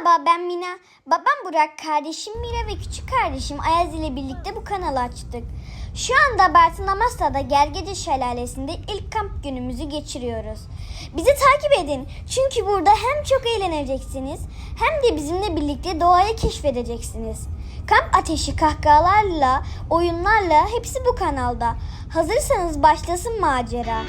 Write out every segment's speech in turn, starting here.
Merhaba ben Mina. Babam Burak, kardeşim Mira ve küçük kardeşim Ayaz ile birlikte bu kanalı açtık. Şu anda Bartın Amasya'da Gergece Şelalesi'nde ilk kamp günümüzü geçiriyoruz. Bizi takip edin çünkü burada hem çok eğleneceksiniz hem de bizimle birlikte doğayı keşfedeceksiniz. Kamp ateşi kahkahalarla, oyunlarla hepsi bu kanalda. Hazırsanız başlasın macera.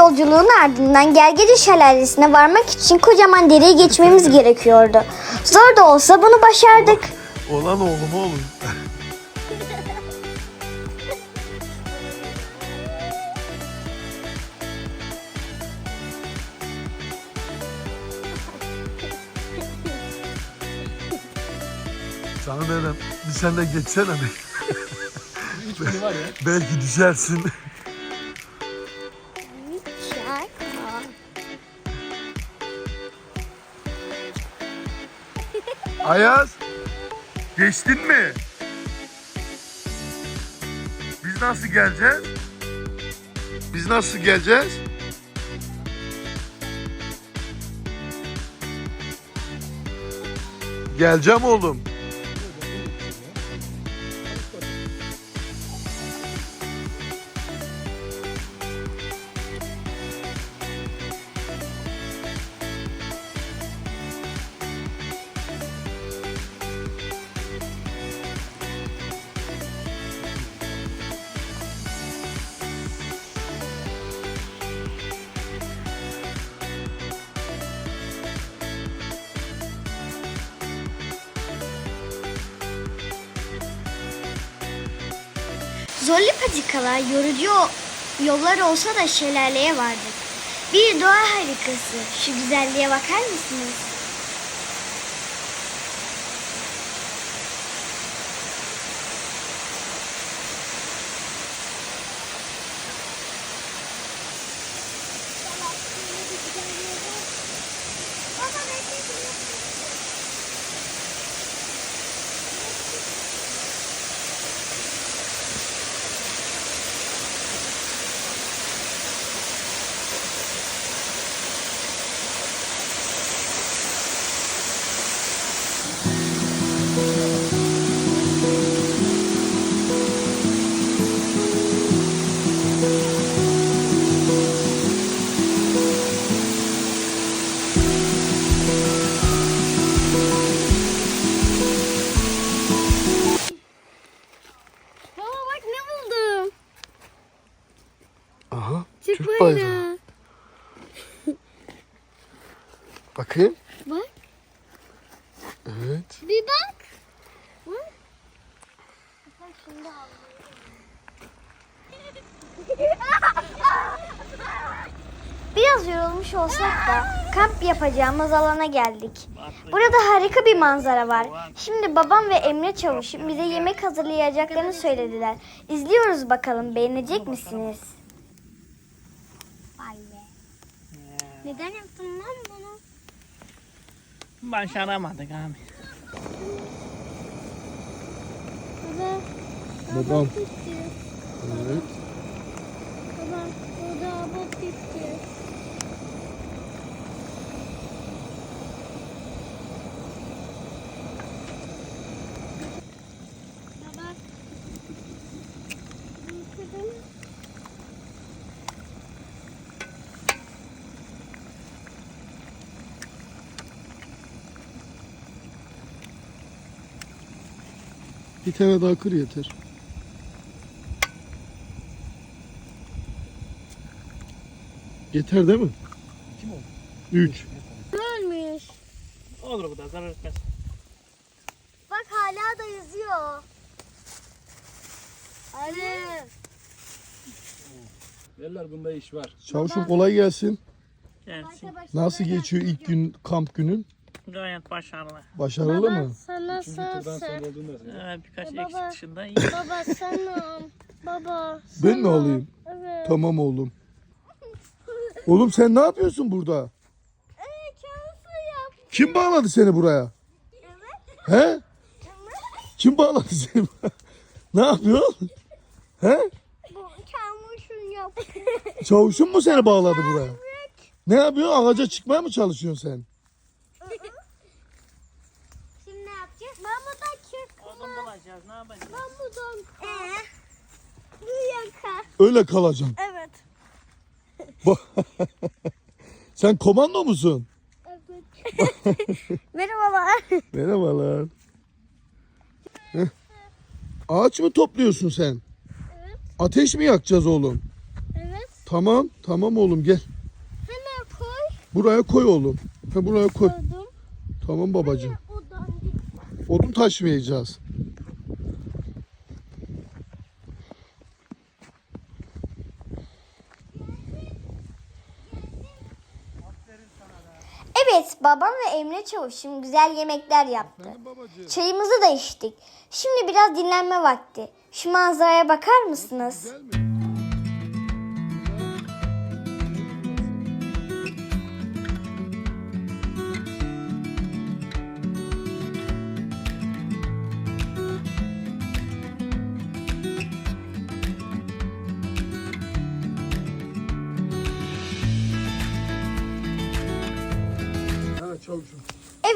Yolculuğun ardından Gergece Şelalesi'ne varmak için kocaman dereyi geçmemiz gerekiyordu. Zor da olsa bunu başardık. Olan oğlum oğlum. Sana dedim bir sen de geçsene bir. var ya. Belki düşersin. Ayaz. Geçtin mi? Biz nasıl geleceğiz? Biz nasıl geleceğiz? Geleceğim oğlum. Zorlu patikalar, yorucu yollar olsa da şelaleye vardık. Bir doğa harikası. Şu güzelliğe bakar mısınız? Aha. Türk bayrağı. Bakayım. Bak. Evet. Bir bak. Şimdi. Biraz yorulmuş olsak da kamp yapacağımız alana geldik. Burada harika bir manzara var. Şimdi babam ve Emre Çavuş'un bize yemek hazırlayacaklarını söylediler. İzliyoruz bakalım beğenecek misiniz? Neden yaptın lan bunu? Başaramadık abi. Baba. Babam. Evet. Baba burada abot istiyor. Baba. Bir tane daha kır yeter. Yeter değil mi? Kim oldu? 3. Ölmüş. Olur bu da zarar etmez. Bak hala da yüzüyor. Derler bunda iş var. Çavuşum kolay gelsin. Gelsin. Nasıl geçiyor ilk gün kamp günün? Gayet başarılı. Başarılı mı? Sen nasılsın? Evet, birkaç Baba. eksik dışında iyi. Baba senam. Baba. Ben mi alayım? Evet. Tamam oğlum. Oğlum sen ne yapıyorsun burada? Kim bağladı seni buraya? He? Kim bağladı seni? Ne yapıyorsun? He? Bu çamursun yap. Çavuşun mu seni bağladı buraya? Ne yapıyorsun? Ağaca çıkmaya mı çalışıyorsun sen? Şimdi ne yapacağız? Ben buradan çık. Odun bulacağız, ne yapacağız? Ben buradan. Ee? Bu yaka. Öyle kalacaksın. Evet. Ba- sen komando musun? Evet. Merhabalar. Merhabalar. Heh. Ağaç mı topluyorsun sen? Evet. Ateş mi yakacağız oğlum? Evet. Tamam, tamam oğlum gel. Hemen koy. Buraya koy oğlum. Ha, buraya koy. Koydum. Tamam babacığım. Odun taşmayacağız. Evet babam ve Emre Çavuş'um güzel yemekler yaptı. Çayımızı da içtik. Şimdi biraz dinlenme vakti. Şu manzaraya bakar mısınız? Güzel mi?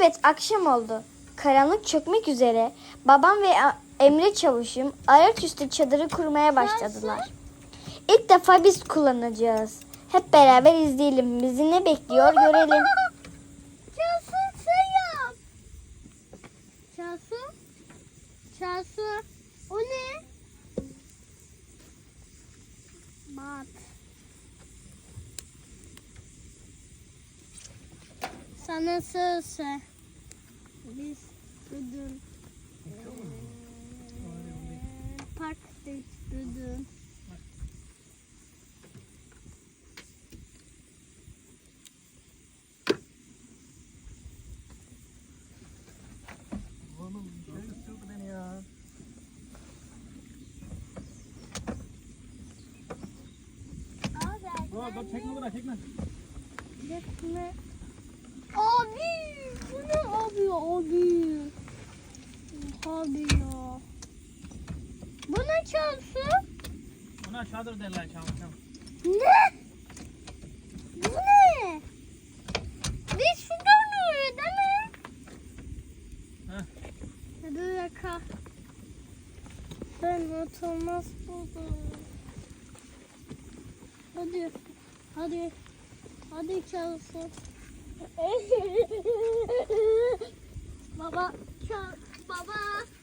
Evet akşam oldu. Karanlık çökmek üzere. Babam ve Emre Çavuş'um ayaküstü çadırı kurmaya başladılar. İlk defa biz kullanacağız. Hep beraber izleyelim. Bizi ne bekliyor görelim. Çalsın sen yap. Çalsın. Çalsın. O ne? Mat. Sana sözse. Biz bugün eee, parktayız bugün. Bak bak çekme bırak çekme. Gitme. Ne abi abi? Ya. Bu ne çalsı? Buna çadır derler çamışım. Ne? Bu ne? Biz şuradan oluyor değil mi? Heh. Hadi yaka. Ben oturmaz buldum. Hadi. Hadi. Hadi çalsın. Baba. Çal. Baba.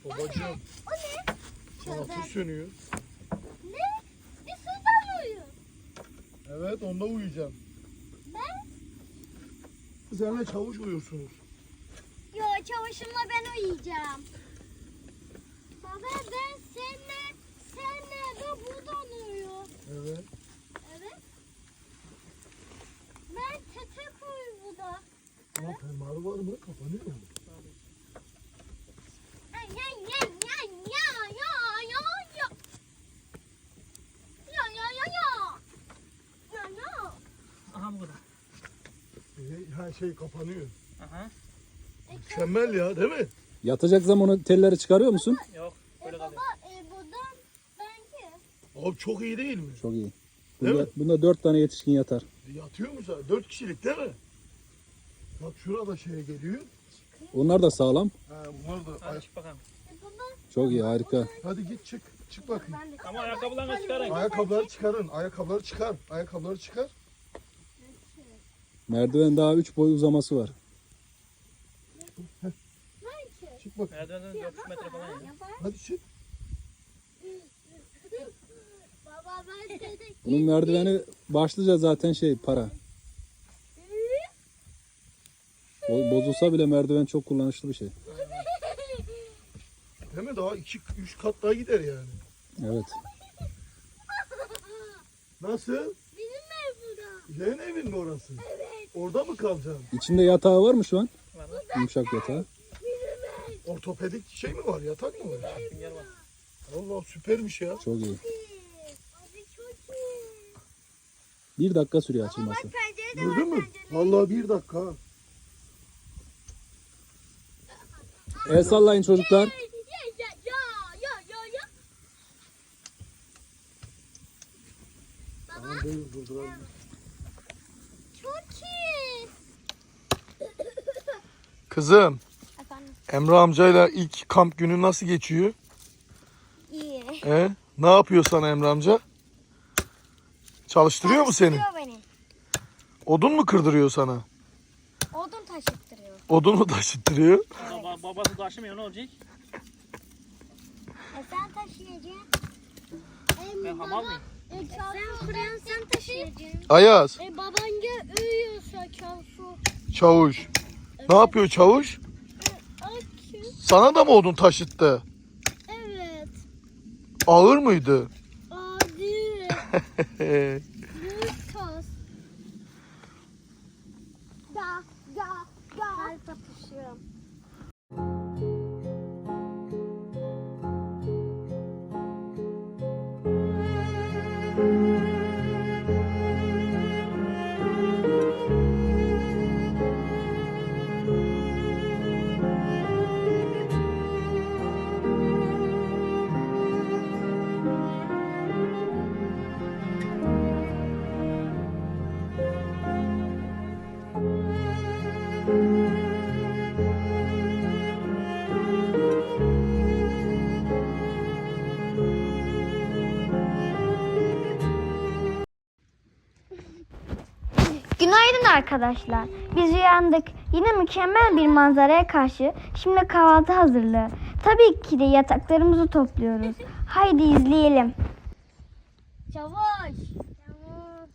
Babacığım. O ne? Çadır. Ateş sönüyor. Ne? Biz şuradan uyuyor. Evet onda uyuyacağım. Ben? Senle çavuş uyursunuz. Yo çavuşumla ben uyuyacağım. Baba ben seninle, senle de buradan uyuyor. Evet. Ben tetek uyuyor burada. Ama fermuarı var mı? Kapanıyor mu? Ay, ay, ay, ay, ya, ya, ya, ya. Ya, ya, ya, ya. Ya, ya. Aha bu kadar. Ee, Ha şey kapanıyor. Aha. Mükemmel ya değil mi? Yatacak zaman o telleri çıkarıyor musun? Yok. E Böyle kalıyor. baba, e. Abi çok iyi değil mi? Çok iyi. Değil Bunda, mi? bunda dört tane yetişkin yatar. Yatıyor mu? Dört kişilik değil mi? Bak şurada şeye geliyor. Onlar da sağlam. Ha, bunlar da. Hadi çık bakalım. Çok iyi harika. Hadi git çık. Çık bakayım. Ama ayakkabılarını çıkarın. Ayakkabıları çıkarın. Ayakkabıları çıkar. Ayakkabıları çıkar. Merdiven daha 3 boy uzaması var. Çık bak. Merdivenden 400 metre falan yani. Hadi çık. Baba ben tetek. Bunun merdiveni başlıca zaten şey para. Bozulsa bile merdiven çok kullanışlı bir şey. Değil mi? Daha iki, üç kat daha gider yani. Evet. Nasıl? Bizim ev burada. Yeğen evin mi orası? Evet. Orada mı kalacaksın? İçinde yatağı var mı şu an? Yumuşak yatağı. Ortopedik şey mi var? Yatak mı var? Yer var. Allah süpermiş ya. Çok iyi. Abi çok iyi. Bir dakika sürüyor açılması. Gördün mü? Vallahi bir dakika. ha. El sallayın çocuklar. Çok iyi. Kızım Efendim? Emre amcayla ilk kamp günü nasıl geçiyor? İyi. E? Ne yapıyor sana Emre amca? Çalıştırıyor mu seni? Çalıştırıyor beni. Odun mu kırdırıyor sana? Odun taşıttırıyor. Odun mu taşıttırıyor? Baba, babası taşımıyor ne olacak? E sen taşıyacaksın. Ben hamal mıyım? E, sen kuruyan sen taşıyacaksın. Ayaz, E babanca uyuyorsa çalsu. çavuş. Ne yapıyor çavuş? Açın. Sana da mı odun taşıttı? Evet. Ağır mıydı? Adi. arkadaşlar. Biz uyandık. Yine mükemmel bir manzaraya karşı şimdi kahvaltı hazırlığı. Tabii ki de yataklarımızı topluyoruz. Haydi izleyelim. Çavaş. Çavaş.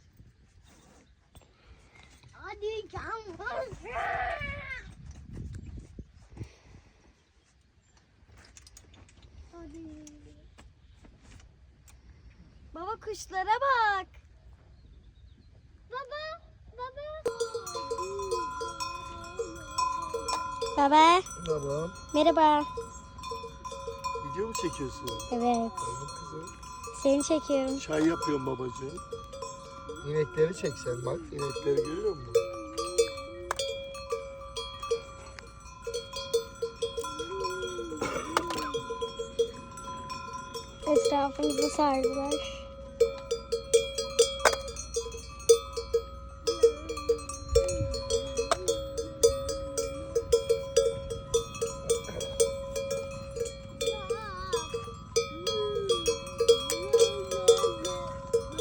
Hadi çavaş. Hadi. Baba kuşlara bak. Baba, baba. Baba Tamam. merhaba. Video mu çekiyorsun? Evet kızım. seni çekiyorum. Çay yapıyorum babacığım. İnekleri çek sen bak. İnekleri görüyor musun? Etrafımızı sardılar.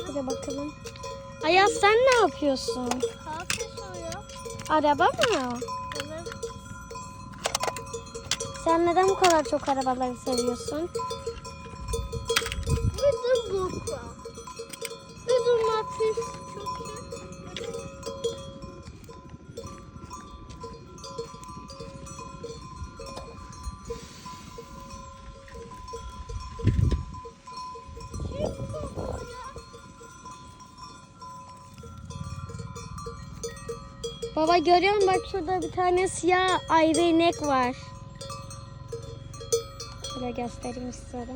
Hadi bakalım. Ayaz sen soruyor. Araba mı? Evet. Sen neden bu kadar çok arabaları seviyorsun? Baba görüyor musun? Bak şurada bir tane siyah ayrı inek var. Şöyle göstereyim size.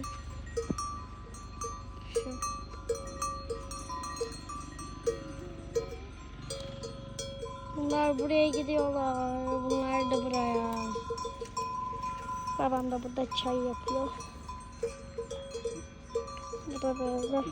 Bunlar buraya gidiyorlar. Bunlar da buraya. Babam da burada çay yapıyor. Bu da böyle.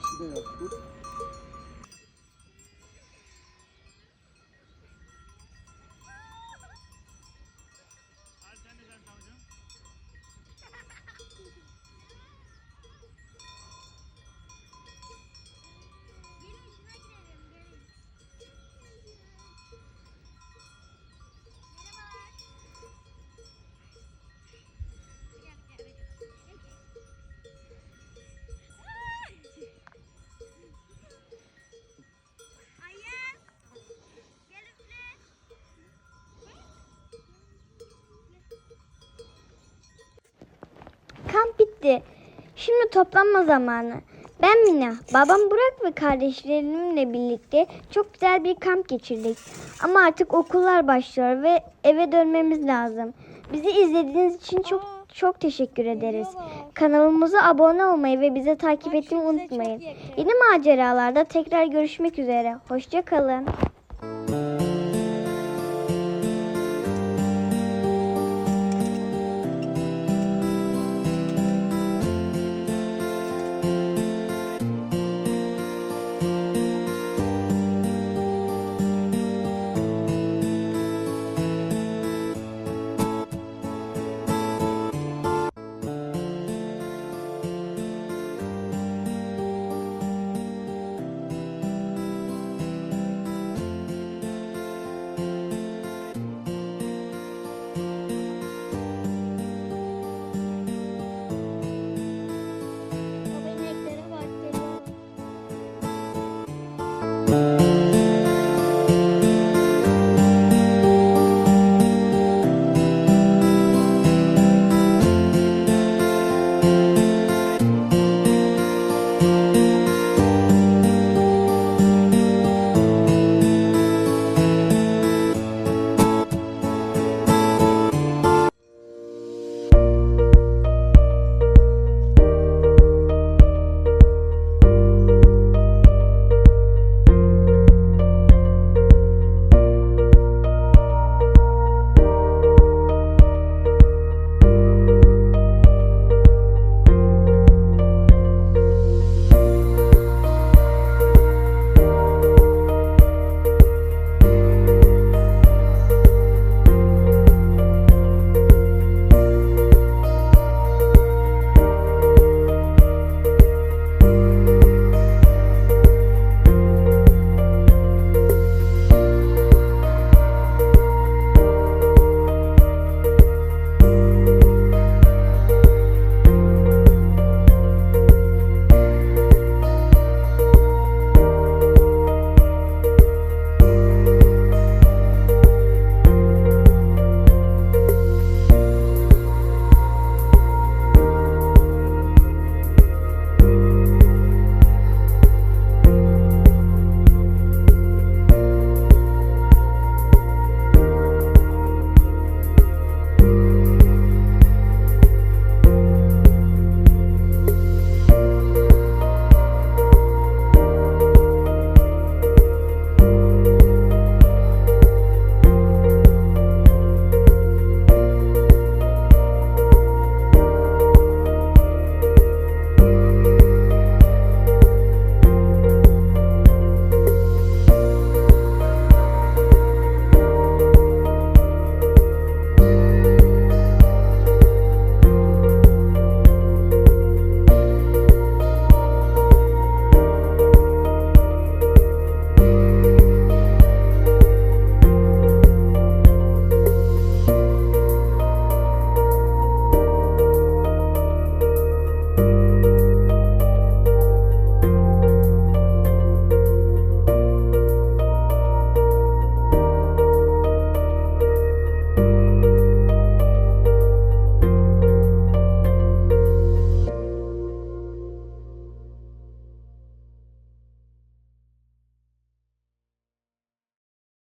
Kamp bitti. Şimdi toplanma zamanı. Ben Mina, babam Burak ve kardeşlerimle birlikte çok güzel bir kamp geçirdik. Ama artık okullar başlıyor ve eve dönmemiz lazım. Bizi izlediğiniz için çok çok teşekkür ederiz. Kanalımıza abone olmayı ve bizi takip etmeyi unutmayın. Yeni maceralarda tekrar görüşmek üzere. Hoşça kalın.